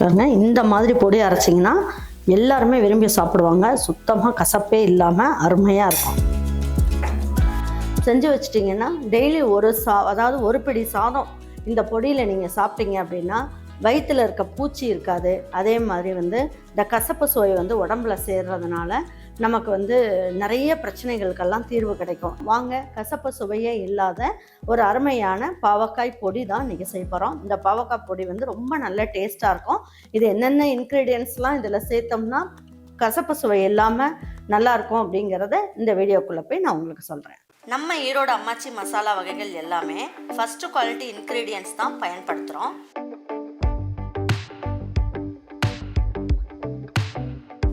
பாருங்க இந்த மாதிரி பொடி அரைச்சிங்கன்னா எல்லாருமே விரும்பி சாப்பிடுவாங்க. சுத்தமாக கசப்பே இல்லாமல் அருமையாக இருக்கும். செஞ்சு வச்சிட்டிங்கன்னா டெய்லி ஒரு சா அதாவது ஒரு பிடி சாதம் இந்த பொடியில் நீங்கள் சாப்பிட்டீங்க அப்படின்னா வயிற்றில் இருக்க பூச்சி இருக்காது. அதே மாதிரி வந்து இந்த கசப்பு சுவை வந்து உடம்புல சேர்றதுனால நமக்கு வந்து நிறைய பிரச்சனைகளுக்கெல்லாம் தீர்வு கிடைக்கும். வாங்க கசப்பு சுவையே இல்லாத ஒரு அருமையான பாவக்காய் பொடி தான் இன்றைக்கி செய்ய போகிறோம் இந்த பாவக்காய் பொடி வந்து ரொம்ப நல்ல டேஸ்ட்டாக இருக்கும். இது என்னென்ன இன்க்ரீடியன்ஸ்லாம் இதில் சேர்த்தோம்னா கசப்பு சுவை இல்லாமல் நல்லாயிருக்கும் அப்படிங்கிறத இந்த வீடியோக்குள்ளே போய் நான் உங்களுக்கு சொல்கிறேன் நம்ம ஈரோடு அம்மாச்சி மசாலா வகைகள் எல்லாமே ஃபஸ்ட்டு குவாலிட்டி இன்க்ரீடியன்ஸ் தான் பயன்படுத்துகிறோம்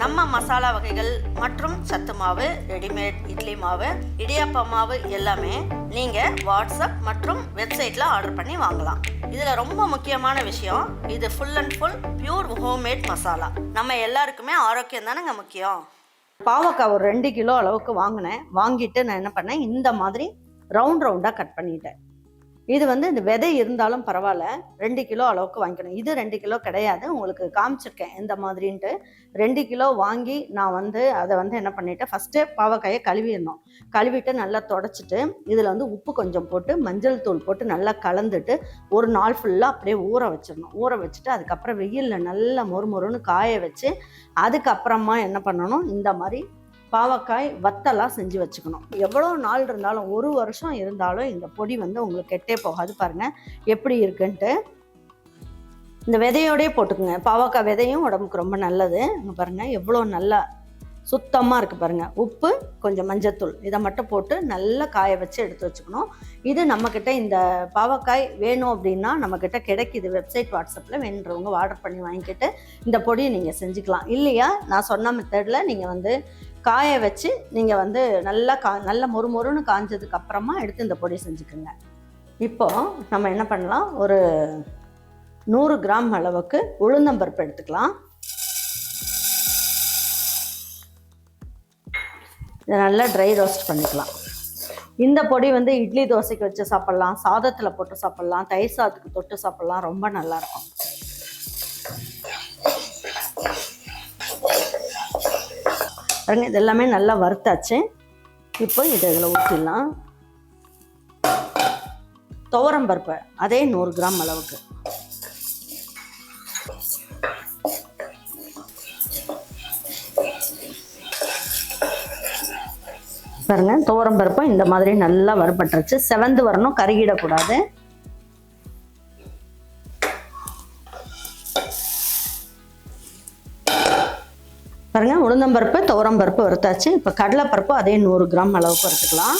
நம்ம மசாலா வகைகள் மற்றும் சத்து மாவு ரெடிமேட் இட்லி மாவு இடியாப்ப மாவு எல்லாமே நீங்கள் வாட்ஸ்அப் மற்றும் வெப்சைட்டில் ஆர்டர் பண்ணி வாங்கலாம். இதில் ரொம்ப முக்கியமான விஷயம் இது full and full pure homemade masala நம்ம எல்லாருக்குமே ஆரோக்கியம் தானேங்க முக்கியம்? பாவக்காய் ஒரு ரெண்டு கிலோ அளவுக்கு வாங்கினேன். வாங்கிட்டு நான் என்ன பண்ணேன்? இந்த மாதிரி ரவுண்ட் ரவுண்டாக கட் பண்ணிட்டேன். இது வந்து இந்த விதை இருந்தாலும் பரவாயில்ல. ரெண்டு கிலோ அளவுக்கு வாங்கிக்கணும். இது ரெண்டு கிலோ கிடையாது. உங்களுக்கு காமிச்சிருக்கேன் எந்த மாதிரின்ட்டு. ரெண்டு கிலோ வாங்கி நான் வந்து அதை வந்து என்ன பண்ணிட்டேன் ஃபஸ்ட்டு பாவக்காயை கழுவிடணும். கழுவிட்டு நல்லா தொடச்சிட்டு இதில் வந்து உப்பு கொஞ்சம் போட்டு மஞ்சள் தூள் போட்டு நல்லா கலந்துட்டு ஒரு நாள் ஃபுல்லாக அப்படியே ஊற வச்சிடணும். ஊற வச்சுட்டு அதுக்கப்புறம் வெயிலில் நல்லா மொறு மொறுன்னு காய வச்சு அதுக்கப்புறமா என்ன பண்ணணும்? இந்த மாதிரி பாவக்காய் வத்தலாக செஞ்சு வச்சுக்கணும். எவ்வளோ நாள் இருந்தாலும் ஒரு வருஷம் இருந்தாலும் இந்த பொடி வந்து உங்களுக்கு கெட்டே போகாது பாருங்கள் எப்படி இருக்குன்ட்டு இந்த விதையோடயே போட்டுக்குங்க. பாவக்காய் விதையும் உடம்புக்கு ரொம்ப நல்லது. இங்கே பாருங்கள் எவ்வளோ நல்லா சுத்தமாக இருக்குது பாருங்கள் உப்பு கொஞ்சம் மஞ்சத்தூள். இதை மட்டும் போட்டு நல்லா காய வச்சு எடுத்து வச்சுக்கணும். இது நம்மக்கிட்ட இந்த பாவக்காய் வேணும் அப்படின்னா நம்மக்கிட்ட கிடைக்கிது வெப்சைட் வாட்ஸ்அப்பில் வேணுன்றவங்க ஆர்டர் பண்ணி வாங்கிக்கிட்டு இந்த பொடியை நீங்கள் செஞ்சுக்கலாம். இல்லையா? நான் சொன்ன மெத்தடில் நீங்கள் வந்து காய வச்சு நீங்கள் வந்து நல்லா கா நல்ல மொறு மொறுன்னு காஞ்சதுக்கு அப்புறமா எடுத்து இந்த பொடி செஞ்சுக்கோங்க. இப்போ நம்ம என்ன பண்ணலாம்? ஒரு நூறு கிராம் அளவுக்கு உளுந்தம்பருப்பு எடுத்துக்கலாம். இதை நல்லா ட்ரை ரோஸ்ட் பண்ணிக்கலாம். இந்த பொடி வந்து இட்லி தோசைக்கு வச்சு சாப்பிட்லாம் சாதத்தில் போட்டு சாப்பிட்லாம் தயிர் சாதத்துக்கு தொட்டு சாப்பிட்லாம் ரொம்ப நல்லாயிருக்கும் பாருங்க இதெல்லாமே நல்லா வறுத்தாச்சு. இப்போ இதை இதில் ஊற்றிடலாம். துவரம் பருப்பு அதே நூறு கிராம் அளவுக்கு. பாருங்க துவரம் பருப்பும் இந்த மாதிரி நல்லா வறுபட்டுருச்சு. செவந்து வரணும் கருகிடக்கூடாது. பாருங்க உளுந்தம்பருப்பு துவரம் பருப்பு வறுத்தாச்சு. இப்போ கடலைப்பருப்பு அதே நூறு கிராம் அளவுக்கு வறுத்துக்கலாம்.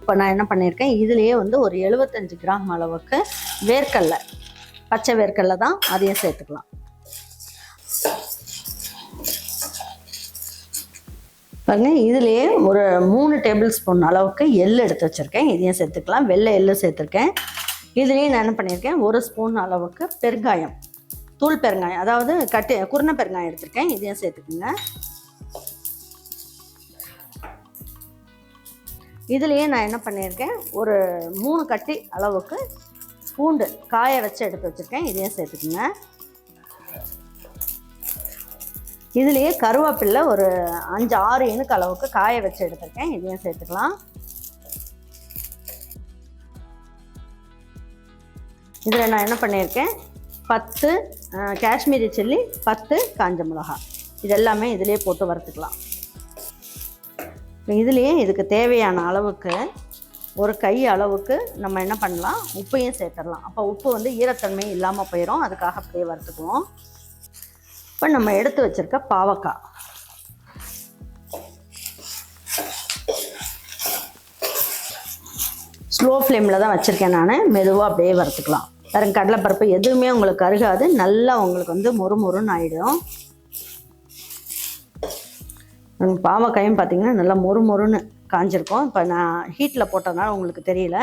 இப்போ நான் என்ன பண்ணியிருக்கேன் இதுலேயே வந்து ஒரு எழுபத்தஞ்சு கிராம் அளவுக்கு வேர்க்கடலை பச்சை வேர்க்கடலை தான் அதையும் சேர்த்துக்கலாம். பாருங்க இதுலேயே ஒரு மூணு டேபிள் ஸ்பூன் அளவுக்கு எள் எடுத்து வச்சுருக்கேன். இதையும் சேர்த்துக்கலாம். வெள்ளை எள்ளு சேர்த்துருக்கேன். இதுலேயே நான் என்ன பண்ணியிருக்கேன் ஒரு ஸ்பூன் அளவுக்கு பெருங்காயம். தூள் பெருங்காயம். அதாவது கட்டி குருணை பெருங்காயம் எடுத்திருக்கேன். இதையும் சேர்த்துக்குங்க. இதுலேயே நான் என்ன பண்ணியிருக்கேன் ஒரு மூணு கட்டி அளவுக்கு பூண்டு காய வச்சு எடுத்து வச்சுருக்கேன். இதையும் சேர்த்துக்குங்க. இதுலேயே கருவேப்பில்லை ஒரு அஞ்சு ஆறு இனுக்கு அளவுக்கு காய வச்சு எடுத்திருக்கேன். இதையும் சேர்த்துக்கலாம். இதில் நான் என்ன பண்ணியிருக்கேன்? பத்து காஷ்மீரி சில்லி பத்து காஞ்ச மிளகா. இது எல்லாமே இதிலே போட்டு வறுத்துக்கலாம். இதுலேயே இதுக்கு தேவையான அளவுக்கு ஒரு கை அளவுக்கு நம்ம என்ன பண்ணலாம்? உப்பையும் சேர்த்துடலாம். அப்போ உப்பு வந்து ஈரத்தன்மை இல்லாமல் போயிடும் அதுக்காக அப்படியே வறுத்துக்குவோம். இப்போ நம்ம எடுத்து வச்சிருக்க பாவக்காய். ஸ்லோ ஃப்ளேமில் தான் வச்சுருக்கேன் நான். மெதுவாக அப்படியே வறுத்துக்கலாம். பாருங்க கடலைப்பருப்பு எதுவுமே உங்களுக்கு கருகாது நல்லா உங்களுக்கு வந்து மொறு மொறுன்னு ஆயிடும். பாவக்காயும் பார்த்தீங்கன்னா நல்லா மொறு மொறுன்னு காஞ்சிருக்கும். இப்போ நான் ஹீட்டில் போட்டதுனால உங்களுக்கு தெரியல.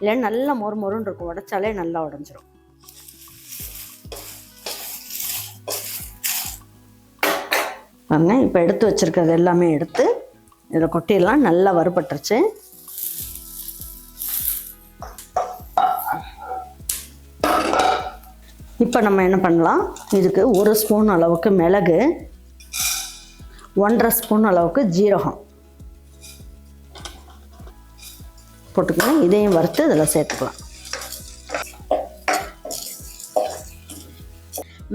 இல்லைன்னா நல்லா மொறு மொறுன்னு இருக்கும். உடைச்சாலே நல்லா உடஞ்சிரும். பாருங்க இப்போ எடுத்து வச்சுருக்கிறது எல்லாமே எடுத்து இதில் கொட்டிடலாம். நல்லா வறுபட்டுருச்சு. இப்போ நம்ம என்ன பண்ணலாம்? இதுக்கு ஒரு ஸ்பூன் அளவுக்கு மிளகு ஒன்றரை ஸ்பூன் அளவுக்கு ஜீரகம். போட்டுக்கணும் இதையும் வறுத்து இதில் சேர்த்துக்கலாம்.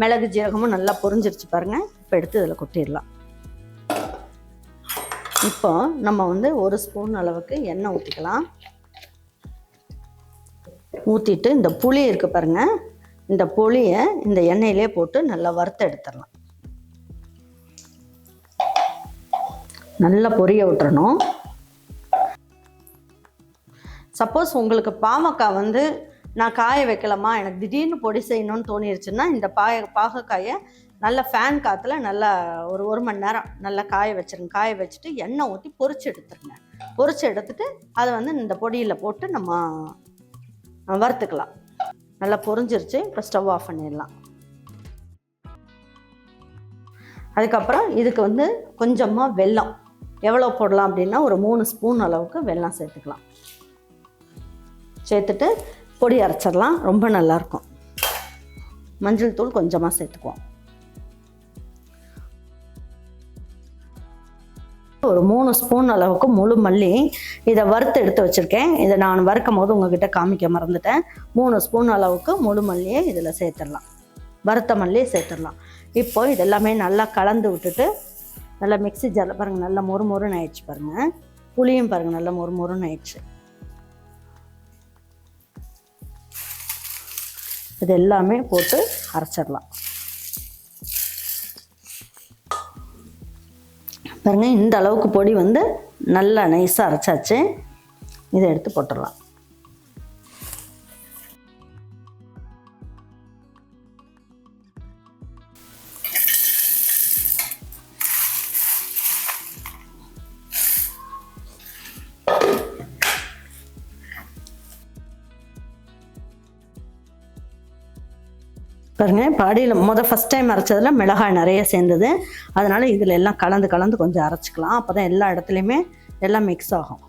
மிளகு ஜீரகமும் நல்லா பொரிஞ்சிருச்சு பாருங்க. இப்போ எடுத்து இதில் கொட்டிடலாம். இப்போ நம்ம வந்து ஒரு ஸ்பூன் அளவுக்கு எண்ணெய் ஊற்றிக்கலாம் ஊற்றிட்டு இந்த புளி இருக்குது பாருங்கள் இந்த புளியை இந்த எண்ணெயிலே போட்டு நல்லா வறுத்து எடுத்துடலாம். நல்லா பொரிய விட்டுறணும். சப்போஸ் உங்களுக்கு பாவக்காய் வந்து நான் காய வைக்கலாமா எனக்கு திடீர்னு பொடி செய்யணும்னு தோணிருச்சுன்னா இந்த பாய பாகக்காயை நல்ல ஃபேன் காற்றுல நல்லா ஒரு ஒரு மணி நேரம் நல்லா காய வச்சிருங்க. காய வச்சுட்டு எண்ணெய் ஊற்றி பொறிச்சு எடுத்துருங்க. பொறிச்சு எடுத்துட்டு அதை வந்து இந்த பொடியில் போட்டு நம்ம வறுத்துக்கலாம். நல்லா பொறிஞ்சிருச்சு இப்போ ஸ்டவ் ஆஃப் பண்ணிடலாம். அதுக்கப்புறம் இதுக்கு வந்து கொஞ்சமாக வெல்லம். எவ்வளோ போடலாம் அப்படின்னா ஒரு மூணு ஸ்பூன் அளவுக்கு வெல்லம் சேர்த்துக்கலாம். சேர்த்துட்டு பொடி அரைச்சிடலாம். ரொம்ப நல்லாயிருக்கும் மஞ்சள் தூள் கொஞ்சமாக சேர்த்துக்குவோம். ஒரு மூணு ஸ்பூன் அளவுக்கு முழு மல்லி இதை வறுத்து எடுத்து வச்சுருக்கேன். இதை நான் வறுக்கும் போது உங்ககிட்ட காமிக்க மறந்துட்டேன். மூணு ஸ்பூன் அளவுக்கு முழு மல்லியை இதில் சேர்த்துடலாம். வறுத்த மல்லியை சேர்த்துடலாம். இப்போ இதெல்லாமே நல்லா கலந்து விட்டுட்டு நல்லா மிக்ஸி ஜாரில் பாருங்கள் நல்லா மொறு மொறுன்னு ஆயிடுச்சு பாருங்கள் புளியும் பாருங்கள் நல்லா மொறு மொறுன்னு ஆயிடுச்சு. இது எல்லாமே போட்டு அரைச்சிடலாம். பாருங்க இந்த அளவுக்கு பொடி வந்து நல்லா நைஸாக அரைச்சாச்சு. இதை எடுத்து போட்டுடலாம். பாருங்க பாடியில் முத ஃபஸ்ட் டைம் அரைச்சதில் மிளகாய் நிறைய சேர்ந்தது. அதனால இதில் எல்லாம் கலந்து கலந்து கொஞ்சம் அரைச்சிக்கலாம். அப்போ தான் எல்லா இடத்துலையுமே எல்லாம் மிக்ஸ் ஆகும்.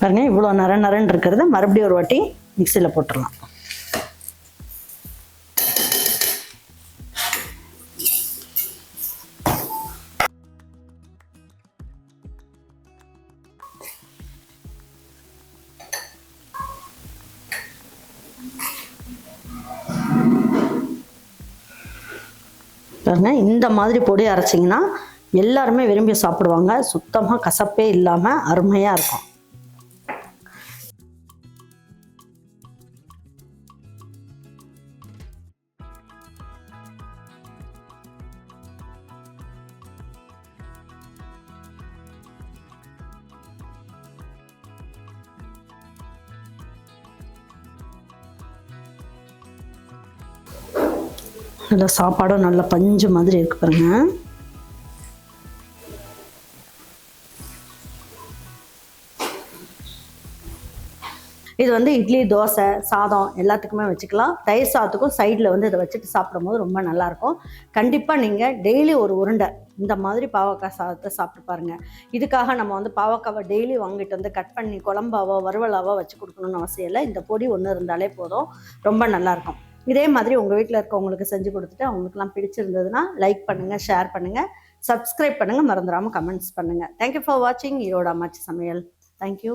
பாருங்க இவ்வளோ நர நரன் இருக்கிறத மறுபடியும் ஒரு வாட்டி மிக்சியில் போட்டுடலாம். பாருங்க இந்த மாதிரி பொடி அரைச்சிங்கன்னா எல்லாருமே விரும்பி சாப்பிடுவாங்க. சுத்தமாக கசப்பே இல்லாமல் அருமையாக இருக்கும். நல்லா சாப்பாடும் நல்ல பஞ்சு மாதிரி இருக்கு பாருங்க. இது வந்து இட்லி தோசை சாதம் எல்லாத்துக்குமே வச்சுக்கலாம். தயிர் சாதத்துக்கும் சைடில் வந்து இதை வச்சுட்டு சாப்பிடும்போது ரொம்ப நல்லாயிருக்கும். கண்டிப்பாக நீங்கள் டெய்லி ஒரு உருண்டை இந்த மாதிரி பாவக்காய் சாதத்தை சாப்பிட்டு பாருங்கள் இதுக்காக நம்ம வந்து பாவக்காவை டெய்லி வாங்கிட்டு வந்து கட் பண்ணி குழம்பாவோ வறுவலாவோ வச்சு கொடுக்கணும்னு அவசியம் இல்லை. இந்த பொடி ஒன்று இருந்தாலே போதும். ரொம்ப நல்லாயிருக்கும். இதே மாதிரி உங்கள் வீட்டில் இருக்கவங்களுக்கு செஞ்சு கொடுத்துட்டு அவங்களுக்குலாம் பிடிச்சிருந்ததுன்னா லைக் பண்ணுங்கள் ஷேர் பண்ணுங்கள் சப்ஸ்கிரைப் பண்ணுங்கள் மறந்துடாமல் கமெண்ட்ஸ் பண்ணுங்கள் தேங்க்யூ ஃபார் வாட்சிங் ஈரோட அம்மாச்சி சமையல். தேங்க்யூ